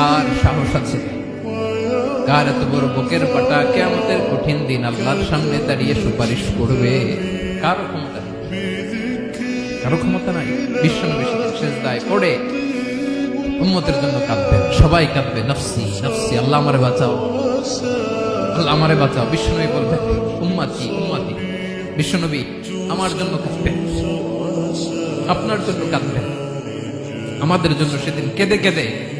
কার সাহস আছে। কার এত বড় বুকের পাটা কেয়ামতের কঠিন দিন আল্লাহর সামনে দাঁড়িয়ে সুপারিশ করবে। কারও ক্ষমতা কারও ক্ষমতা নাই। বিশ্ব নবী শেষ দায় পড়ে উম্মতের জন্য কাঁদবে সবাই কাঁদবে, নফসি নফসি, আল্লাহ আমারে বাঁচাও। আল্লাহ আমারে বাঁচাও। বিশ্বনবী বলবেন, উম্মাতি উম্মাতি বিশ্বনবী আমার জন্য কাঁদবেন। আপনার জন্য কাঁদবেন। আমাদের জন্য সেদিন কেঁদে কেঁদে